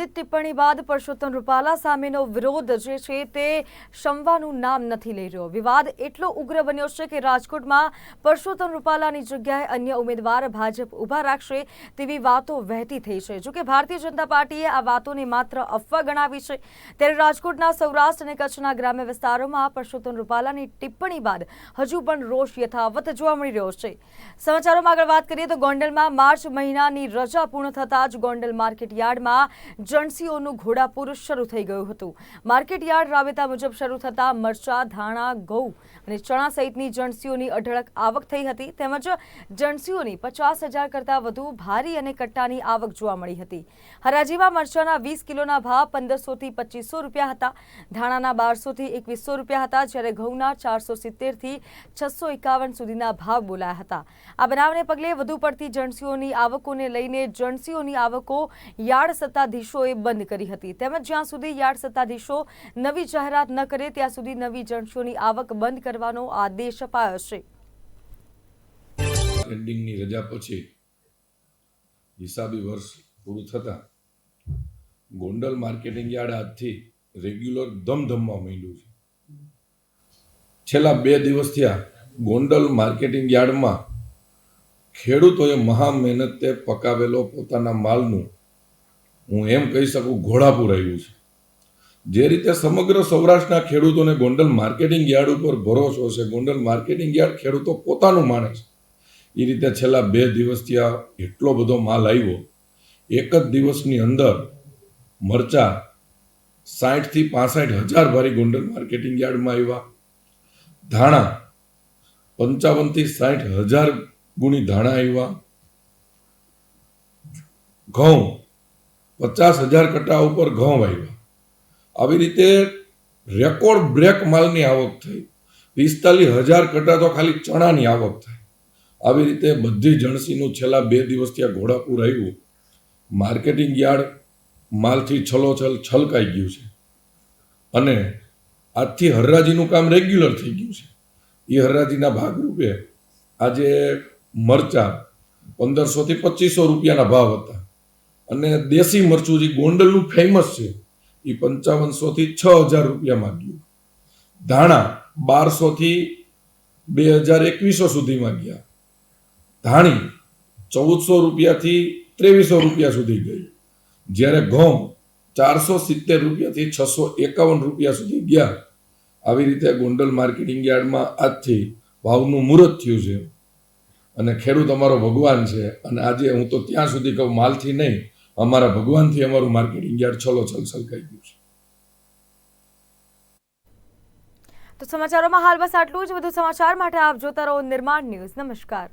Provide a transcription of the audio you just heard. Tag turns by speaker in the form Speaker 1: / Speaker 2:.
Speaker 1: ટિપ્પણી બાદ પરસોત્તમ રૂપાલા સામેનો વિરોધ જે છે તે શમવાનું નામ નથી લઈ રહ્યો. વિવાદ એટલો ઉગ્ર બન્યો છે કે રાજકોટમાં પરસોત્તમ રૂપાલાની જગ્યાએ અન્ય ઉમેદવાર ભાજપ ઊભા રાખશે તેવી વાતો વહેતી થઈ છે. જોકે ભારતીય જનતા પાર્ટીએ આ વાતોને માત્ર અફવા ગણાવી છે. ત્યારે રાજકોટના સૌરાષ્ટ્ર અને કચ્છના ગ્રામ્ય વિસ્તારોમાં પરસોત્તમ રૂપાલાની ટિપ્પણી બાદ હજુ પણ રોષ યથાવત જોવા મળી રહ્યો છે. સમાચારોમાં આગળ વાત કરીએ તો ગોંડલમાં માર્ચ મહિનાની રજા પૂર્ણ થતાં જ ગોંડલ માર્કેટ યાર્ડમાં જણસીઓનું ઘોડાપૂર શરૂ થઈ ગયું હતું. માર્કેટ યાર્ડ રાબેતા મુજબ શરૂ થતાં મરચા, ધાણા, ઘઉં અને ચણા સહિતની જણસીઓની અઢળક આવક થઈ હતી. તેમજ જણસીઓની પચાસ હજાર કરતાં વધુ ભારી અને કટ્ટાની આવક જોવા મળી હતી. હરાજીમાં મરચાના વીસ કિલોના ભાવ પંદરસોથી પચીસો રૂપિયા હતા. ધાણાના બારસોથી એકવીસો રૂપિયા હતા, જ્યારે ઘઉંના ચારસો સિત્તેરથી છસો એકાવન સુધીના ભાવ બોલાયા હતા. આ બનાવને પગલે વધુ પડતી જણસીઓની આવકોને લઈને જણસીઓની આવકો યાર્ડ સત્તાધીશોએ બંધ કરી હતી. તેમજ જ્યાં સુધી યાર્ડ સત્તાધીશો નવી જાહેરાત ન કરે, ત્યાં સુધી નવી જણસીઓની આવક બંધ કરવાનો આદેશ અપાયો છે.
Speaker 2: ની રજા પછી હિસાબી વર્ષ પૂરું થતાં ગોંડલ માર્કેટિંગ યાર્ડ આજથી રેગ્યુલર ધમધમવા માંડ્યું છે. છેલ્લા બે દિવસ થયા ગોંડલ માર્કેટિંગ યાર્ડમાં ખેડૂતોએ મહા મહેનતે પકાવેલો પોતાના માલનું હું એમ કહી શકું, ઘોડાપુર આવ્યું છે. જે રીતે સમગ્ર સૌરાષ્ટ્રના ખેડૂતોને ગોંડલ માર્કેટિંગ યાર્ડ ઉપર ભરોસો છે, ગોંડલ માર્કેટિંગ યાર્ડ ખેડૂતો પોતાનું માને છે. એ રીતે છેલ્લા બે દિવસથી આ એટલો બધો માલ આવ્યો, એક જ દિવસની અંદર મરચા સાઠથી પાસઠ હજાર ભારી ગોંડલ માર્કેટિંગ યાર્ડમાં આવ્યા. ધાણા પંચાવનથી સાઠ હજાર ગુણી ધાણા આવ્યા. ઘઉં પચાસ હજાર કટ્ટા ઉપર ઘઉં આવ્યા આવી રીતે રેકોર્ડ બ્રેક માલની આવક થઈ. પિસ્તાલીસ હજાર કટ્ટા તો ખાલી ચણાની આવક થઈ. આવી રીતે બધી જણસીનું છેલ્લા બે દિવસથી આ ઘોડાપુર આવ્યું. માર્કેટિંગ યાર્ડ માલથી છલોછલ છલકાઈ ગયું છે. અને આજથી હરરાજીનું કામ રેગ્યુલર થઈ ગયું છે. એ હરરાજીના ભાગરૂપે આજે મરચા પંદરસોથી પચીસો રૂપિયાના ભાવ હતા. અને દેશી મરચું જે ગોંડલનું ફેમસ છે, એ પંચાવનસોથી છ હજાર રૂપિયા માગ્યું. ધાણા બારસોથી બે હજાર એકવીસો સુધીમાં ગયા ધાણી ચૌદસો રૂપિયાથી ત્રેવીસો રૂપિયા સુધી ગઈ. જ્યારે ઘઉં ચારસો સિત્તેર રૂપિયાથી છસો એકાવન રૂપિયા સુધી ગયા. આવી રીતે ગોંડલ માર્કેટિંગ યાર્ડમાં આજથી ભાવનું મુહૂર્ત થયું છે. અને ખેડૂત અમારો ભગવાન છે અને આજે હું તો ત્યાં સુધી કહું, માલથી નહીં અમારા ભગવાનથી અમારું માર્કેટિંગ યાર છલો છલ સલકાઈ ગયું છે.
Speaker 1: તો સમાચારોમાં હાલ બસ આટલું જ. વધુ સમાચાર માટે આપ જોતા રહો નિર્માણ ન્યૂઝ. નમસ્કાર.